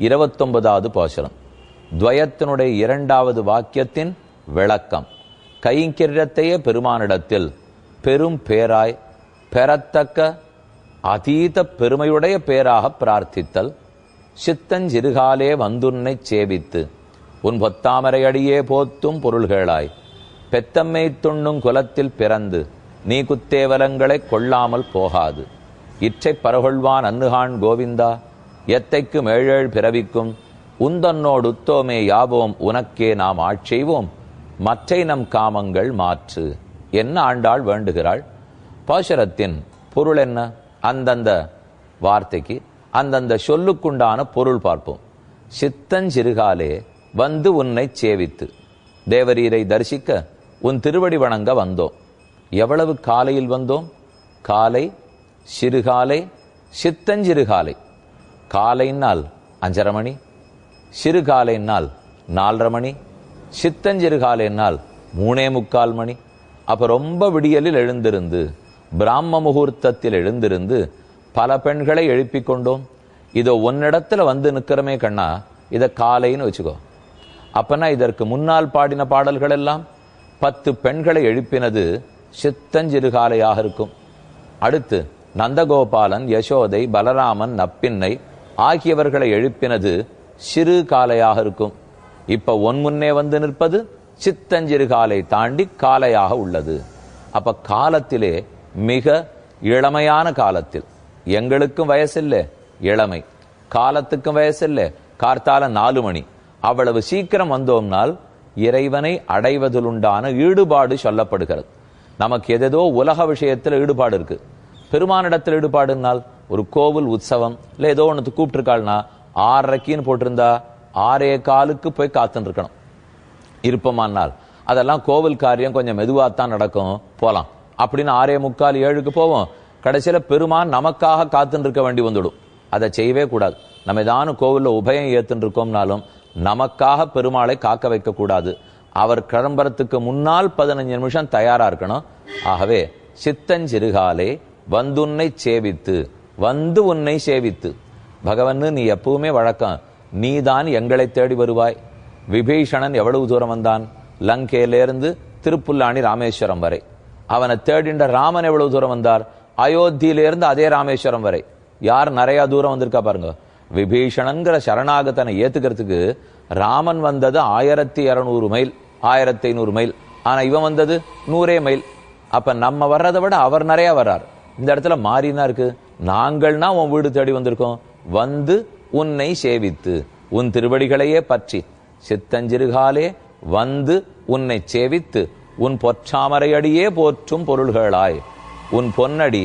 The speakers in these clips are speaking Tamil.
இருபத்தொன்பதாவது பாசுரம். துவயத்தினுடைய இரண்டாவது வாக்கியத்தின் விளக்கம். கைங்கிரத்தையே பெருமானிடத்தில் பெரும் பேராய் பெறத்தக்க அதீத பெருமையுடைய பேராக பிரார்த்தித்தல். சித்தஞ்சிறுகாலே வந்துன்னை சேவித்து உன் பொத்தாமரை அடியே போத்தும் பொருள்களாய். பெத்தம்மை துண்ணும் குலத்தில் பிறந்து நீ குத்தேவலங்களை கொள்ளாமல் போகாது. இற்றை பரகொள்வான் அன்னுகான் கோவிந்தா எத்தைக்கும் மேழேழ் பிறவிக்கும் உந்தன்னோடு உத்தோமே யாவோம் உனக்கே நாம் ஆட்செய்வோம் மற்றை நம் காமங்கள் மாற்று. என்ன ஆண்டாள் வேண்டுகிறாள்? பாசுரத்தின் பொருள் என்ன? அந்தந்த வார்த்தைக்கு அந்தந்த சொல்லுக்குண்டான பொருள் பார்ப்போம். சித்தஞ்சிறுகாலே வந்து உன்னை சேவித்து. தேவரீரை தரிசிக்க உன் திருவடி வணங்க வந்தோம். எவ்வளவு காலையில் வந்தோம்? காலை சிறுகாலை சித்தஞ்சிறுகாலை காலைனால் அஞ்சரை மணி சிறுகாலைனால் நாலரை மணி சித்தஞ்சிறுகாலைனால் மூணே முக்கால் மணி. அப்போ ரொம்ப விடியலில் எழுந்திருந்து பிராம முகூர்த்தத்தில் எழுந்திருந்து பல பெண்களை எழுப்பி கொண்டோம். இதோ ஒன்னிடத்தில் வந்து நிற்கிறமே கண்ணா இதை காலைன்னு வச்சுக்கோ. அப்பனா இதற்கு முன்னால் பாடின பாடல்கள் எல்லாம் பத்து பெண்களை எழுப்பினது சித்தஞ்சிறுகாலையாக இருக்கும். அடுத்து நந்தகோபாலன் யசோதை பலராமன் நப்பின்னை ஆகியவர்களை எழுப்பினது சிறு காலையாக இருக்கும். இப்ப ஒன் முன்னே வந்து நிற்பது சித்தஞ்சிறு காலை தாண்டி காலையாக உள்ளது. அப்ப காலத்திலே மிக இளமையான காலத்தில் எங்களுக்கும் வயசில்லை இளமை. காலத்துக்கும் வயசில்லை கார்த்தால நாலு மணி. அவ்வளவு சீக்கிரம் வந்தோம்னால் இறைவனை அடைவதிலுண்டான ஈடுபாடு சொல்லப்படுகிறது. நமக்கு எதேதோ உலக விஷயத்தில் ஈடுபாடு இருக்கு. பெருமானிடத்தில் ஈடுபாடுனால் ஒரு கோவில் உற்சவம் இல்ல ஏதோ ஒன்று கூப்பிட்டுருக்காள்னா ஆறரைக்கின்னு போட்டிருந்தா ஆறே காலுக்கு போய் காத்துன்னு இருக்கணும் இருப்போமானால் அதெல்லாம் கோவில் காரியம் கொஞ்சம் மெதுவாகத்தான் நடக்கும். போகலாம் அப்படின்னு ஆறே முக்கால் ஏழுக்கு போவோம். கடைசியில் பெருமான் நமக்காக காத்துன்னு இருக்க வேண்டி வந்துடும். அதை செய்யவே கூடாது. நம்ம ஏதானும் கோவிலில் உபயம் ஏத்துன்னு இருக்கோம்னாலும் நமக்காக பெருமாளை காக்க வைக்கக்கூடாது அவர் கிளம்புறதுக்கு முன்னால் பதினஞ்சு நிமிஷம் தயாராக இருக்கணும். ஆகவே சித்தஞ்சிறுகாலே வந்துன்னை சேவித்து வந்து உன்னை சேவித்து. பகவன்னு நீ எப்பவுமே வழக்கம். நீதான் எங்களை தேடி வருவாய். விபீஷணன் எவ்வளவு தூரம் வந்தான்? லங்கையிலேருந்து திருப்புல்லாணி ராமேஸ்வரம் வரை. அவனை தேடின்ற ராமன் எவ்வளவு தூரம் வந்தார்? அயோத்தியிலேருந்து அதே ராமேஸ்வரம் வரை. யார் நிறையா தூரம் வந்திருக்கா பாருங்க. விபீஷணன்கிற சரணாகத்தனை ஏத்துக்கிறதுக்கு ராமன் வந்தது ஆயிரத்தி இரநூறு மைல் ஆயிரத்தி ஐநூறு மைல். ஆனால் இவன் வந்தது நூறே மைல். அப்போ நம்ம வர்றதை விட அவர் நிறையா வர்றார். இந்த இடத்துல மாறினா இருக்கு? நாங்கள்னா உன் வீடு தேடி வந்திருக்கோம். வந்து உன்னை சேவித்து உன் திருவடிகளையே பற்றி. சித்தஞ்சிறுகாலே வந்து உன்னை சேவித்து உன் பொற்றாமரையடியே போற்றும் பொருள்களாய். உன் பொன்னடி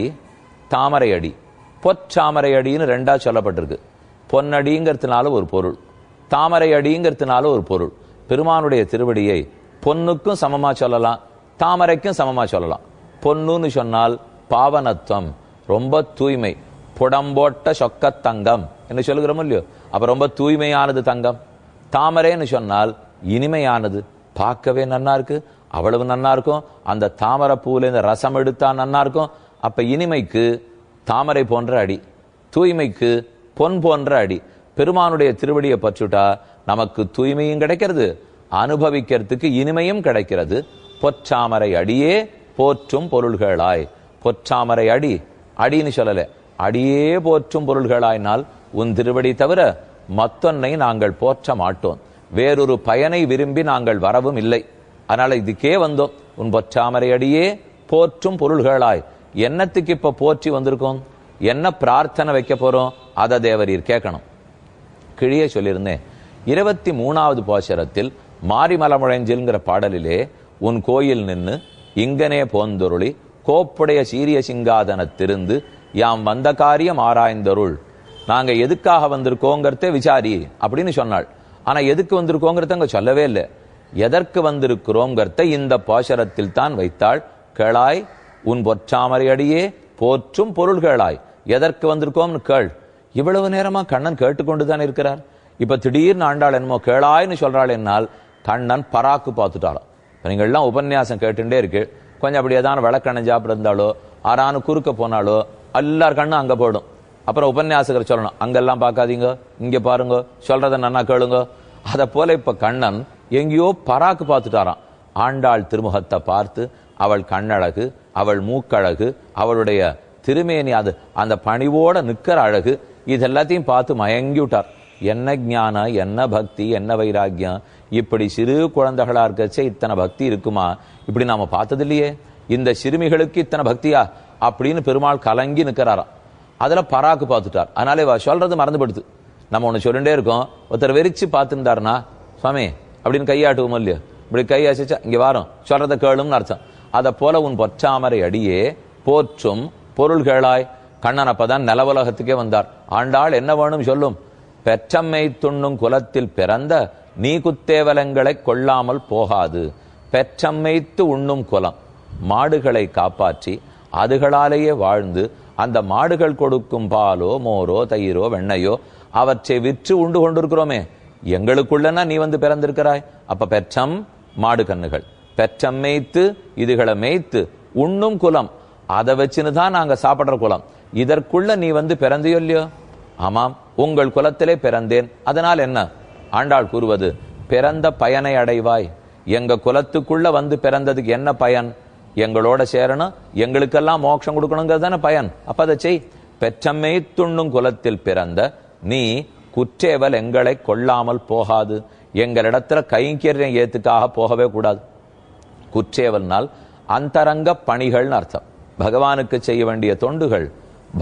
தாமரையடி பொற்றாமரையடின்னு ரெண்டாக சொல்லப்பட்டிருக்கு. பொன்னடிங்கிறதுனால ஒரு பொருள். தாமரை அடிங்கிறதுனால ஒரு பொருள். பெருமானுடைய திருவடியை பொன்னுக்கும் சமமாக சொல்லலாம் தாமரைக்கும் சமமாக சொல்லலாம். பொன்னுன்னு சொன்னால் பாவனத்துவம் ரொம்ப தூய்மை. புடம்போட்ட சொக்க தங்கம் என்று சொல்லுகிறோம் இல்லையோ? அப்ப ரொம்ப தூய்மையானது தங்கம். தாமரைன்னு சொன்னால் இனிமையானது. பார்க்கவே நன்னா இருக்கு. அவ்வளவு நன்னா இருக்கும். அந்த தாமரை பூவில் இந்த ரசம் எடுத்தா நன்னா இருக்கும். அப்ப இனிமைக்கு தாமரை போன்ற அடி. தூய்மைக்கு பொன் போன்ற அடி. பெருமானுடைய திருவடியை பற்றுட்டா நமக்கு தூய்மையும் கிடைக்கிறது. அனுபவிக்கிறதுக்கு இனிமையும் கிடைக்கிறது. பொற்றாமரை அடியே போற்றும் பொருள்களாய். பொற்றாமரை அடி. அடின்னு சொல்லல. அடியே போற்றும் பொருள்களாயினால் உன் திருவடி தவிர மத்தொன்னை நாங்கள் போற்ற மாட்டோம். வேறொரு பயனை விரும்பி நாங்கள் வரவும் இல்லை. அதனால இதுக்கே வந்தோம். உன் பொற்றாமரை அடியே போற்றும் பொருள்களாய். என்னத்துக்கு இப்ப போற்றி வந்திருக்கோம்? என்ன பிரார்த்தனை வைக்க போறோம்? அதை தேவரீர் கேட்கணும். கிழியே சொல்லியிருந்தேன். இருபத்தி மூணாவது போஷரத்தில் மாரிமலமுழைஞ்சில்ங்கிற பாடலிலே உன் கோயில் நின்று இங்கனே போந்தொருளி கோப்புடைய சீரிய சிங்காதனத்திருந்து யாம் வந்த காரியம் ஆராய்ந்தருள் நாங்கள் எதுக்காக வந்திருக்கோங்கிறதே விசாரி அப்படின்னு சொன்னாள். ஆனால் எதுக்கு வந்திருக்கோங்கிறத அங்கே சொல்லவே இல்லை. எதற்கு வந்திருக்கிறோங்கிறத இந்த பாசரத்தில் தான் வைத்தாள். கேளாய் உன் பொற்றாமரை அடியே போற்றும் பொருள்களாய் எதற்கு வந்திருக்கோம்னு கேள். இவ்வளவு நேரமா கண்ணன் கேட்டுக்கொண்டுதான் இருக்கிறார். இப்ப திடீர்னு ஆண்டாள் என்னமோ கேளாய்னு சொல்றாள் என்னால் கண்ணன் பராக்கு பார்த்துட்டாளாம். நீங்கள்லாம் நீங்க உபன்யாசம் கேட்டுட்டே இருக்கு. கொஞ்சம் அப்படி ஏதாவது விளக்கண்ண ஜாப்பிட இருந்தாலோ ஆறானு குறுக்க போனாலோ எல்லார் கண்ணும் அங்க போயிடும். அப்புறம் உபன்யாசகர் சொல்லணும் அங்கெல்லாம் பார்க்காதீங்க இங்க பாருங்க சொல்றதை நன்னா கேளுங்க. அத போல இப்ப கண்ணன் எங்கேயோ பராக்கு பார்த்துட்டாராம். ஆண்டாள் திருமுகத்தை பார்த்து அவள் கண்ணழகு அவள் மூக்கழகு அவளுடைய திருமேனி அது அந்த பணிவோட நிக்கிற அழகு இது எல்லாத்தையும் பார்த்து மயங்கி விட்டார். என்ன ஞானம் என்ன பக்தி என்ன வைராக்கியம்? இப்படி சிறு குழந்தைகளாக இருக்கச்சே இத்தனை பக்தி இருக்குமா? இப்படி நாம் பார்த்தது இல்லையே இந்த சிறுமிகளுக்கு இத்தனை பக்தியா? அப்படின்னு பெருமாள் கலங்கி நிற்கிறாராம். அதில் பராக்கு பார்த்துட்டார். அதனால இவ சொல்றது மறந்துபடுத்து. நம்ம ஒன்று சொல்லிட்டே இருக்கோம். ஒருத்தர் வெறிச்சு பார்த்துருந்தாருனா சுவாமி அப்படின்னு கையாட்டுவோம் இல்லையோ? இப்படி கை அசைச்சா இங்க வாரம் சொல்றத கேளும்னு அர்த்தம். அதை போல உன் பொற்றாமரை அடியே போற்றும் பொருள்களாய் கண்ணன் அப்பதான் நிலவுலகத்துக்கே வந்தார். ஆண்டாள் என்ன வேணும் சொல்லும்? பெற்றம்மை துண்ணும் குலத்தில் பிறந்த நீ குத்தேவலங்களை கொள்ளாமல் போகாது. பெற்றம்மைத்து உண்ணும் குலம் மாடுகளை காப்பாற்றி அதுகளாலேயே வாழ்ந்து அந்த மாடுகள் கொடுக்கும் பாலோ மோரோ தயிரோ வெண்ணையோ அவற்றை விற்று உண்டு கொண்டிருக்கிறோமே. எங்களுக்குள்ளனா நீ வந்து பிறந்திருக்கிறாய்? அப்ப பெற்றம் மாடு கண்ணுகள் பெற்றம் மேய்த்து இதுகளை மேய்த்து உண்ணும் குலம். அதை வச்சுன்னு தான் நாங்கள் சாப்பிட்ற குலம். இதற்குள்ள நீ வந்து பிறந்தியோ இல்லையோ? ஆமாம் உங்கள் குலத்திலே பிறந்தேன். அதனால் என்ன? ஆண்டாள் கூறுவது பிறந்த பயனை அடைவாய். எங்க குலத்துக்குள்ள வந்து பிறந்ததுக்கு என்ன பயன்? எங்களோட சேரணும் எங்களுக்கெல்லாம் மோட்சம் கொடுக்கணுங்கிறது தானே பயன். அப்ப அதை செய். பெற்றம்மை துண்ணும் குலத்தில் பிறந்த நீ குற்றேவல் எங்களை கொள்ளாமல் போகாது. எங்களிடத்துல கைங்கரியம் ஏத்துக்காக போகவே கூடாது. குற்றேவல்னால் அந்தரங்க பணிகள்னு அர்த்தம். பகவானுக்கு செய்ய வேண்டிய தொண்டுகள்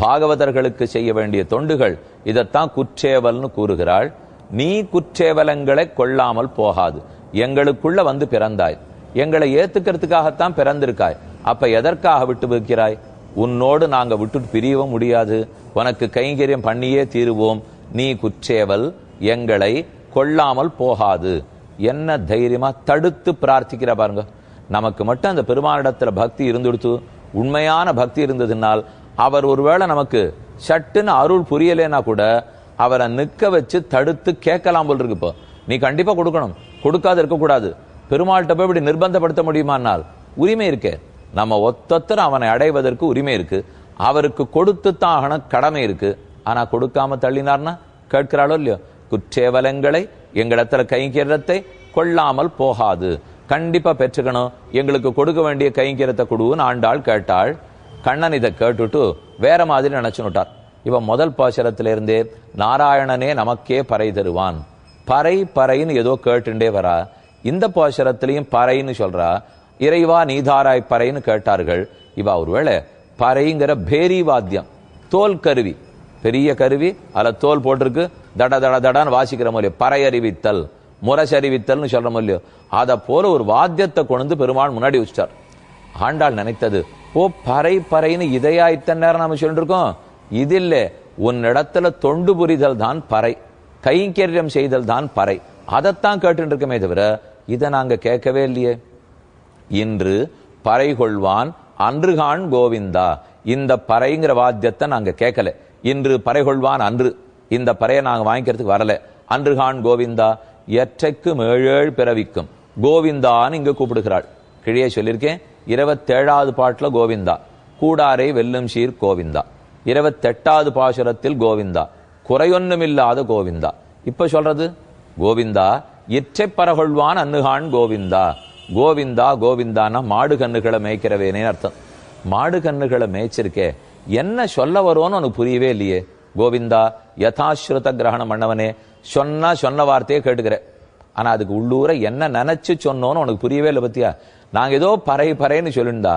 பாகவதர்களுக்கு செய்ய வேண்டிய தொண்டுகள் இதைத்தான் குற்றேவல்னு கூறுகிறாள். நீ குற்றேவலங்களை கொள்ளாமல் போகாது. எங்களுக்குள்ள வந்து பிறந்தாய். எங்களை ஏத்துக்கிறதுக்காகத்தான் பிறந்திருக்காய். அப்ப எதற்காக விட்டு வைக்கிறாய் உன்னோடு நாங்க விட்டுட்டு பிரியவும் முடியாது. உனக்கு கைங்கரியம் பண்ணியே தீருவோம். நீ குற்றேவல் எங்களை கொள்ளாமல் போகாது. என்ன தைரியமா தடுத்து பிரார்த்திக்கிற பாருங்க. நமக்கு மட்டும் அந்த பெருமானிடத்துல பக்தி இருந்துடுத்து. உண்மையான பக்தி இருந்ததுனால் அவர் ஒருவேளை நமக்கு சட்டுன்னு அருள் புரியலைன்னா கூட அவரை நிற்க வச்சு தடுத்து கேட்கலாம் போல் இருக்கு இப்போ. நீ கண்டிப்பாக கொடுக்கணும். கொடுக்காது இருக்கக்கூடாது. பெருமாள்கிட்ட போய் இப்படி நிர்பந்தப்படுத்த முடியுமானால் உரிமை இருக்கே. நம்ம ஒத்தொத்தர் அவனை அடைவதற்கு உரிமை இருக்கு. அவருக்கு கொடுத்து தான் ஆகணும் கடமை இருக்கு. ஆனா கொடுக்காம தள்ளினார்னா கேட்கிறாளோ இல்லையோ? குற்றேவலங்களை எங்களிடத்துல கைங்கரத்தை கொள்ளாமல் போகாது. கண்டிப்பா பெற்றுக்கணும். எங்களுக்கு கொடுக்க வேண்டிய கைங்கரத்தை கொடுன்னு ஆண்டாள் கேட்டாள். கண்ணன் இதை கேட்டுட்டு வேற மாதிரி நினைச்சுட்டார் இவன் முதல் பாசரத்திலிருந்தே நாராயணனே நமக்கே பறை தருவான். பறை பறைன்னு ஏதோ கேட்டுண்டே வரா. இந்த பாசரத்திலையும் பறைன்னு சொல்றா. இறைவா நீதாராய் பறைன்னு கேட்டார்கள். இவ ஒருவேளை பறைங்கிற பேரி வாத்தியம் தோல் கருவி பெரிய கருவி அதில் தோல் போட்டிருக்கு தட தட தடான்னு வாசிக்கிற மொழியோ பறை அறிவித்தல் முரசறிவித்தல்னு சொல்ற இல்லையோ அதை போல ஒரு வாத்தியத்தை கொண்டு பெருமாள் முன்னாடி வச்சிட்டார். ஆண்டாள் நினைத்தது ஓ பறை பறைன்னு இதையா இத்தனை நேரம் நாம சொல்லிட்டு இருக்கோம் இது இல்ல உன்னிடத்துல தொண்டு புரிதல் தான் பறை. கைங்கரியம் செய்தல் தான் பறை. அதைத்தான் கேட்டு இருக்கமே தவிர இதை நாங்கள் கேட்கவே இல்லையே. இன்று பறை கொள்வான் அன்றுகான் கோவிந்தா. இந்த பறைங்கிற வாத்தியத்தை நாங்கள் கேட்கல. இன்று பறை கொள்வான் அன்று. இந்த பறையை நாங்கள் வாங்கிக்கிறதுக்கு வரல. அன்றுகான் கோவிந்தா எற்றைக்கும் ஏழேழு பிறவிக்கும். கோவிந்தான்னு இங்க கூப்பிடுகிறாள். கிழியே சொல்லியிருக்கேன். இருபத்தேழாவது பாட்டுல கோவிந்தா. கூடாரை வெல்லும் சீர் கோவிந்தா. இருபத்தெட்டாவது பாசுரத்தில் கோவிந்தா. குறையொன்னுமில்லாத கோவிந்தா. இப்ப சொல்றது? கோவிந்தா இற்றை பரகொள்வான் அன்னுகான் கோவிந்தா. கோவிந்தா கோவிந்தானா மாடு கண்ணுகளை மேய்க்கிறவேனே அர்த்தம். மாடு கண்ணுகளை மேய்ச்சிருக்கே. என்ன சொல்ல வரும்னு உனக்கு புரியவே இல்லையே. கோவிந்தா யதாஸ்ருத கிரகணம் பண்ணவனே. சொன்னா சொன்ன வார்த்தையே கேட்டுக்கிறேன். ஆனா அதுக்கு உள்ளூர என்ன நினைச்சு சொன்னோன்னு உனக்கு புரியவே இல்லை பத்தியா? நாங்கள் ஏதோ பறை பறைன்னு சொல்லியிருந்தா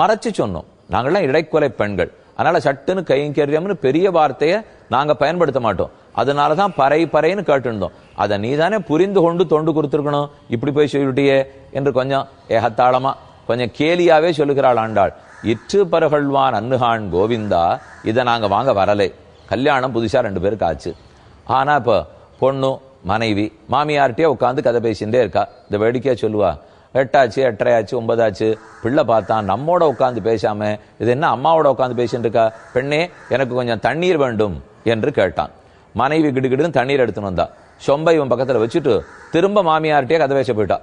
மறைச்சு சொன்னோம். நாங்கள்லாம் இடைக்குலை பெண்கள். அதனால சட்டுன்னு கைங்கரியம்னு பெரிய வார்த்தையை நாங்க பயன்படுத்த மாட்டோம். அதனாலதான் பறை பறைன்னு கேட்டுருந்தோம். அதை நீதானே புரிந்து கொண்டு தொண்டு கொடுத்துருக்கணும். இப்படி போய் சொல்லிட்டியே என்று கொஞ்சம் ஏகத்தாளமா கொஞ்சம் கேலியாவே சொல்லுகிறாள் ஆண்டாள். இற்று பரகழ்வான் அன்னுகான் கோவிந்தா இதை நாங்க வாங்க வரலை. கல்யாணம் புதுசா ரெண்டு பேருக்கு ஆச்சு. ஆனா இப்போ பொண்ணு மனைவி மாமியார்கிட்டயே உட்காந்து கதை பேசிகிட்டே இருக்கா. இந்த வேடிக்கையாக சொல்லுவா எட்டாச்சு எட்டரையாச்சு ஒன்பதாச்சு பிள்ளை பார்த்தான் நம்மோட உட்காந்து பேசாம இது என்ன அம்மாவோட உட்காந்து பேசிட்டு இருக்கா? பெண்ணே எனக்கு கொஞ்சம் தண்ணீர் வேண்டும் என்று கேட்டான். மனைவி கிடுகிடுன்னு தண்ணீர் எடுத்துன்னு வந்தா. சொம்பை இவன் பக்கத்தில் வச்சுட்டு திரும்ப மாமியார்கிட்டயே கதை பேச போயிட்டா.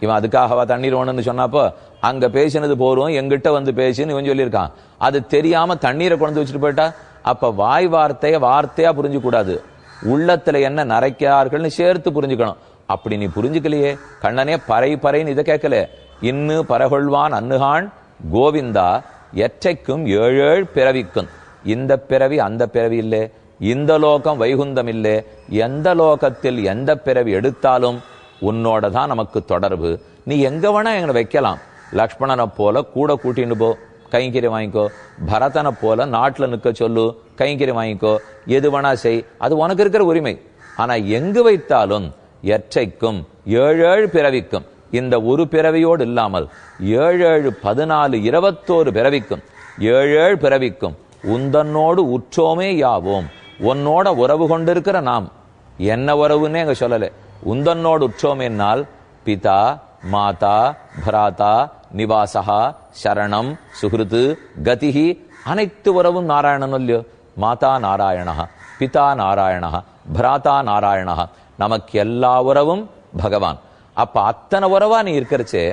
இவன் அதுக்காகவா தண்ணீர் வேணும்னு சொன்னப்போ அங்கே பேசினது போறோம் எங்கிட்ட வந்து பேசுன்னு இவன் சொல்லியிருக்கான். அது தெரியாம தண்ணீரை கொண்டு வச்சுட்டு போயிட்டா. அப்ப வாய் வார்த்தையை வார்த்தையா புரிஞ்சுக்கூடாது. உள்ளத்தில் உள்ளத்துல என்ன நரைக்கிறார்கள்னு சேர்த்து புரிஞ்சுக்கணும். அப்படி நீ புரிஞ்சுக்கலையே. கண்ணனே பறை பறைன்னு இதை கேட்கல. இன்னு பரகொள்வான் அன்னுகான் கோவிந்தா எற்றைக்கும் ஏழேழ் பிறவிக்கும் இந்த பிறவி அந்த பிறவி இல்லை. இந்த லோகம் வைகுந்தம் இல்லை. எந்த லோகத்தில் எந்த பிறவி எடுத்தாலும் உன்னோட தான் நமக்கு தொடர்பு. நீ எங்க வேணா எங்களை வைக்கலாம். லக்ஷ்மணனை போல கூட கூட்டின்னு போ. கைங்கறி வாங்கிக்கோ. பரதனை போல நாட்டில் நிற்க சொல்லு. கைங்கறி வாங்கிக்கோ. எது வேணா செய். அது உனக்கு இருக்கிற உரிமை. ஆனா எங்கு வைத்தாலும் எற்றைக்கும் ஏழேழு பிறவிக்கும். இந்த ஒரு பிறவியோடு இல்லாமல் ஏழேழு பதினாலு இருபத்தோரு பிறவிக்கும். ஏழேழு பிறவிக்கும் உந்தன்னோடு உற்றோமே யாவோம். உன்னோட உறவு கொண்டிருக்கிற நாம். என்ன உறவுன்னே அங்க சொல்லலை. உந்தன்னோடு உற்றோமேனால் பிதா மாதா பராதா நிவாசகா சரணம் சுகிருத்து கதிகி அனைத்து உறவும் நாராயணன் இல்லையோ மாதா நாராயணா பிதா நாராயணா பராதா நாராயணா நமக்கு எல்லா உறவும் பகவான். அப்ப அத்தனை உறவா நீ இருக்கிறச்சே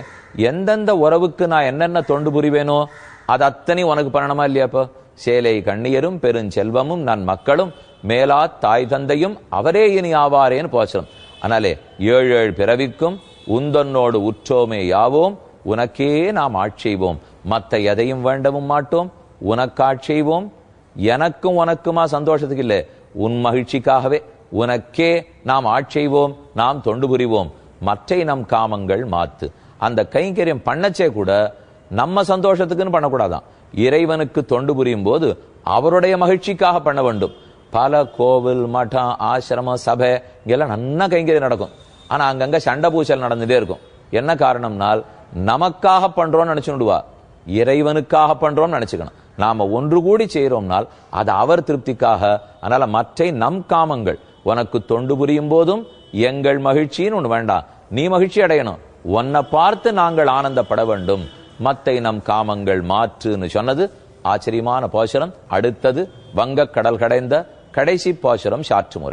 எந்தெந்த உறவுக்கு நான் என்னென்ன தொண்டு புரிவேனோ அது அத்தனை உனக்கு பண்ணணுமா இல்லையாப்போ சேலை கண்ணியரும் பெருஞ்செல்வமும் நான் மக்களும் மேலா தாய் தந்தையும் அவரே இனி ஆவாரேன்னு போச்சோம் ஆனாலே ஏழு ஏழு பிறவிக்கும் உந்தன்னோடு உற்றோமே யாவோம் உனக்கே நாம் ஆட்செய்வோம் மத்த எதையும் வேண்டவும் மாட்டோம் உனக்கு ஆட்சிவோம் எனக்கும் உனக்குமா சந்தோஷத்துக்கு இல்லை உன் மகிழ்ச்சிக்காகவே. உனக்கே நாம் ஆட்செய்வோம் நாம் தொண்டு புரிவோம். மற்றை நம் காமங்கள் மாத்து. அந்த கைங்கரியம் பண்ணச்சே கூட நம்ம சந்தோஷத்துக்குன்னு பண்ணக்கூடாதான். இறைவனுக்கு தொண்டு புரியும் போது அவருடைய மகிழ்ச்சிக்காக பண்ண வேண்டும். பல கோவில் மடம் ஆசிரமம் சபை இங்கெல்லாம் நன்னா கைங்கரியம் நடக்கும். ஆனா அங்கங்க சண்டை பூசல் நடந்துட்டே இருக்கும். என்ன காரணம்னால் நமக்காக பண்றோம்னு நினச்சுடுவா இறைவனுக்காக பண்றோம்னு நினச்சிக்கணும். நாம ஒன்று கூடி செய்கிறோம்னால் அது அவர் திருப்திக்காக அதனால மற்ற நம் காமங்கள் உனக்கு தொண்டு புரியும் போதும் எங்கள் மகிழ்ச்சின்னு ஒண்ணு வேண்டாம். நீ மகிழ்ச்சி அடையணும். உன்னை பார்த்து நாங்கள் ஆனந்தப்பட வேண்டும். மத்தை நம் காமங்கள் மாற்றுன்னு சொன்னது ஆச்சரியமான பாசுரம். அடுத்தது வங்கக் கடல் கடைந்த கடைசி பாசுரம் சாற்று முறை.